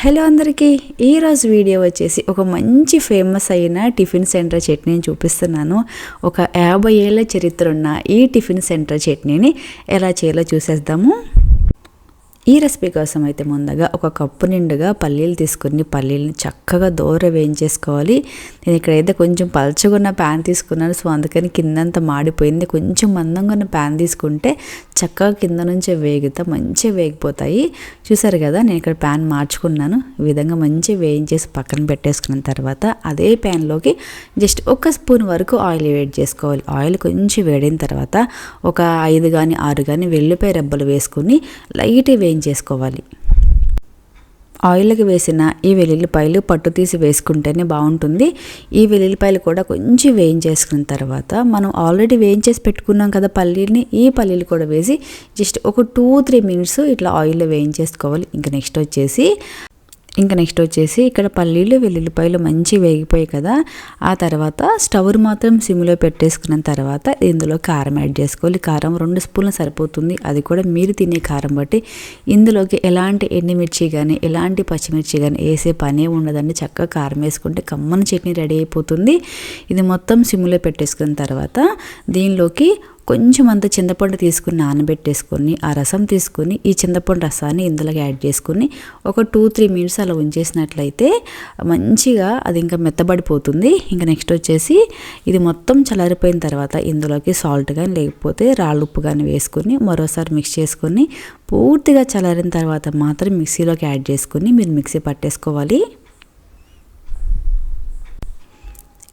Hello అందరికీ ఈరోజు video వచ్చేసి ఒక మంచి ఫేమస్ అయిన టిఫిన్ సెంటర్ చట్నీని చూపిస్తున్నాను. ఒక యాభై ఏళ్ళ చరిత్ర ఉన్న ఈ టిఫిన్ సెంటర్ చట్నీని ఎలా చేయాలో చూసేద్దాము. ఈ రెసిపీ కోసం అయితే ముందుగా ఒక కప్పు నిండుగా పల్లీలు తీసుకుని పల్లీలని చక్కగా దూర వేయించేసుకోవాలి. నేను ఇక్కడైతే కొంచెం పలచగున్న ప్యాన్ తీసుకున్నాను. సో అందుకని కిందంతా మాడిపోయింది. కొంచెం మందంగా ఉన్న ప్యాన్ తీసుకుంటే చక్కగా కింద నుంచే వేగుతా మంచిగా వేగిపోతాయి. చూసారు కదా నేను ఇక్కడ ప్యాన్ మార్చుకున్నాను. ఈ విధంగా మంచిగా వేయించేసి పక్కన పెట్టేసుకున్న తర్వాత అదే ప్యాన్లోకి జస్ట్ ఒక స్పూన్ వరకు ఆయిల్ వేడి చేసుకోవాలి. ఆయిల్ కొంచెం వేడిన తర్వాత ఒక ఐదు కానీ ఆరు కానీ వెల్లిపాయ రెబ్బలు వేసుకుని లైట్ వేయించేసుకోవాలి ఆయిల్కి వేసిన ఈ వెల్లుల్లిపాయలు పట్టు తీసి వేసుకుంటేనే బాగుంటుంది. ఈ వెల్లుల్లిపాయలు కూడా కొంచెం వేయించేసుకున్న తర్వాత మనం ఆల్రెడీ వేయించేసి పెట్టుకున్నాం కదా పల్లీని ఈ పల్లీలు కూడా వేసి జస్ట్ ఒక టూ త్రీ మినిట్స్ ఇట్లా ఆయిల్లో వేయించేసుకోవాలి. ఇంకా నెక్స్ట్ వచ్చేసి ఇంకా నెక్స్ట్ వచ్చేసి ఇక్కడ పల్లీలు వెల్లుల్లిపాయలు మంచి వేగిపోయాయి కదా. ఆ తర్వాత స్టవ్ మాత్రం సిమ్లో పెట్టేసుకున్న తర్వాత ఇందులో కారం యాడ్ చేసుకోవాలి. కారం రెండు స్పూన్లు సరిపోతుంది. అది కూడా మీరు తినే కారం బట్టి. ఇందులోకి ఎలాంటి ఎండుమిర్చి కానీ ఎలాంటి పచ్చిమిర్చి కానీ వేసే పనే ఉండదండి. చక్కగా కారం వేసుకుంటే కమ్మని చట్నీ రెడీ అయిపోతుంది. ఇది మొత్తం సిమ్లో పెట్టేసుకున్న తర్వాత దీనిలోకి కొంచెం అంత చింతపండు తీసుకుని నానబెట్టేసుకొని ఆ రసం తీసుకుని ఈ చింతపండు రసాన్ని ఇందులోకి యాడ్ చేసుకుని ఒక టూ త్రీ మినిట్స్ అలా ఉంచేసినట్లయితే మంచిగా అది ఇంకా మెత్తబడిపోతుంది. ఇంకా నెక్స్ట్ వచ్చేసి ఇది మొత్తం చల్లారిపోయిన తర్వాత ఇందులోకి సాల్ట్ కానీ లేకపోతే రాళ్ళుప్పు కానీ వేసుకొని మరోసారి మిక్స్ చేసుకొని పూర్తిగా చల్లారిన తర్వాత మాత్రం మిక్సీలోకి యాడ్ చేసుకుని మీరు మిక్సీ పట్టేసుకోవాలి.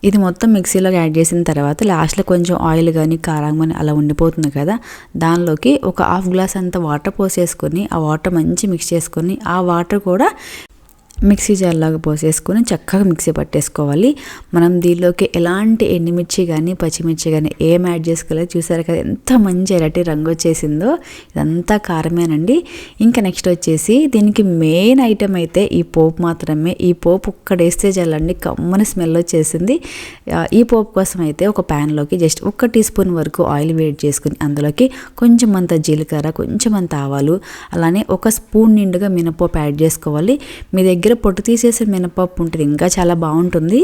ఇది మొత్తం మిక్సీలోకి యాడ్ చేసిన తర్వాత లాస్ట్లో కొంచెం ఆయిల్ కానీ కారం కానీ అలా ఉండిపోతుంది కదా. దానిలోకి ఒక హాఫ్ గ్లాస్ అంత వాటర్ పోసేసుకొని ఆ వాటర్ మంచి మిక్స్ చేసుకొని ఆ వాటర్ కూడా మిక్సీ జార్లాగా పోసేసుకొని చక్కగా మిక్సీ పట్టేసుకోవాలి. మనం దీనిలోకి ఎలాంటి ఎండుమిర్చి కానీ పచ్చిమిర్చి కానీ ఏం యాడ్ చేసుకోలేదు. చూసారు కదా ఎంత మంచి ఎరటి రంగు వచ్చేసిందో. ఇదంతా కారమేనండి. ఇంకా నెక్స్ట్ వచ్చేసి దీనికి మెయిన్ ఐటెం అయితే ఈ పోపు మాత్రమే. ఈ పోపు ఒక్కడేస్తే చాలండి. కమ్మని స్మెల్ వచ్చేసింది. ఈ పోపు కోసం అయితే ఒక ప్యాన్లోకి జస్ట్ ఒక్క టీ స్పూన్ వరకు ఆయిల్ వేడి చేసుకుని అందులోకి కొంచెం అంత జీలకర్ర కొంచెం అంత ఆవాలు అలానే ఒక స్పూన్ నిండుగా మినపప్పు యాడ్ చేసుకోవాలి. మీ దగ్గర పొట్టు తీసేసే మినపప్పు ఉంటుంది ఇంకా చాలా బాగుంటుంది.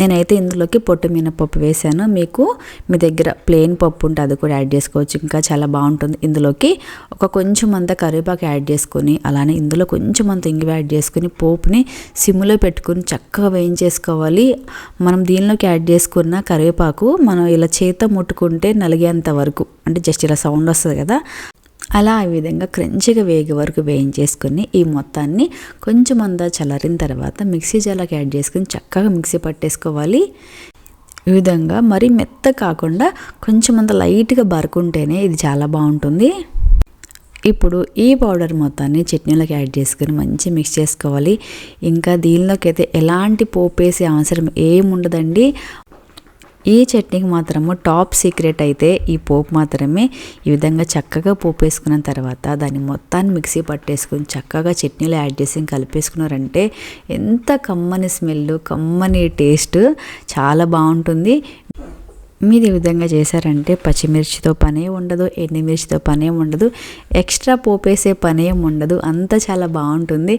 నేనైతే ఇందులోకి పొట్టు మినపప్పు వేసాను మీకు మీ దగ్గర ప్లెయిన్ పప్పు ఉంటే అది కూడా యాడ్ చేసుకోవచ్చు ఇంకా చాలా బాగుంటుంది. ఇందులోకి ఒక కొంచెం అంత కరివేపాకు యాడ్ చేసుకొని అలానే ఇందులో కొంచెం అంత ఇంగువ యాడ్ చేసుకొని పోపుని సిమ్లో పెట్టుకుని చక్కగా వేయించేసుకోవాలి. మనం దీనిలోకి యాడ్ చేసుకున్న కరివేపాకు మనం ఇలా చేత ముట్టుకుంటే నలిగేంత వరకు అంటే జస్ట్ ఇలా సౌండ్ వస్తుంది కదా అలా ఆ విధంగా క్రంచిగా వేగే వరకు వేయించేసుకొని ఈ మొత్తాన్ని కొంచెం అందా చల్లారిన తర్వాత మిక్సీ జార్లోకి యాడ్ చేసుకుని చక్కగా మిక్సీ పట్టేసుకోవాలి. ఈ విధంగా మరీ మెత్త కాకుండా కొంచెం అంత లైట్గా బరుకుంటేనే ఇది చాలా బాగుంటుంది. ఇప్పుడు ఈ పౌడర్ మొత్తాన్ని చట్నీలోకి యాడ్ చేసుకుని మంచి మిక్స్ చేసుకోవాలి. ఇంకా దీనిలోకి అయితే ఎలాంటి పోపు వేసే అవసరం ఏముండదండి. ఈ చట్నీకి మాత్రము టాప్ సీక్రెట్ అయితే ఈ పోపు మాత్రమే. ఈ విధంగా చక్కగా పోపు వేసుకున్న తర్వాత దాన్ని మొత్తాన్ని మిక్సీ పట్టేసుకుని చక్కగా చట్నీలో యాడ్ చేసి కలిపేసుకున్నారంటే ఎంత కమ్మని స్మెల్ కమ్మని టేస్ట్ చాలా బాగుంటుంది. మీరు ఈ విధంగా చేశారంటే పచ్చిమిర్చితో పనే ఉండదు ఎండిమిర్చితో పనే ఉండదు ఎక్స్ట్రా పోపేసే పనేం ఉండదు. అంతా చాలా బాగుంటుంది.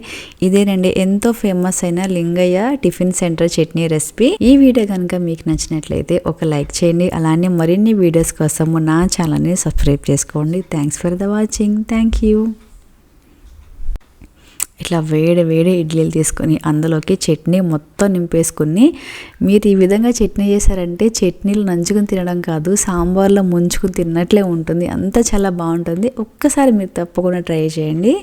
ఇదేనండి ఎంతో ఫేమస్ అయిన Lingayya tiffin centre chutney recipe. ఈ వీడియో కనుక మీకు నచ్చినట్లయితే ఒక లైక్ చేయండి. అలానే మరిన్ని వీడియోస్ కోసము నా ఛానల్ని సబ్స్క్రైబ్ చేసుకోండి. Thanks for the watching thank you ఇట్లా వేడి వేడి ఇడ్లీలు తీసుకొని అందులోకి చట్నీ మొత్తం నింపేసుకుని మీరు ఈ విధంగా చట్నీ చేశారంటే చట్నీలు నంచుకుని తినడం కాదు సాంబార్లో ముంచుకుని తిన్నట్లే ఉంటుంది. అంతా చాలా బాగుంటుంది. ఒక్కసారి మీరు తప్పకుండా ట్రై చేయండి.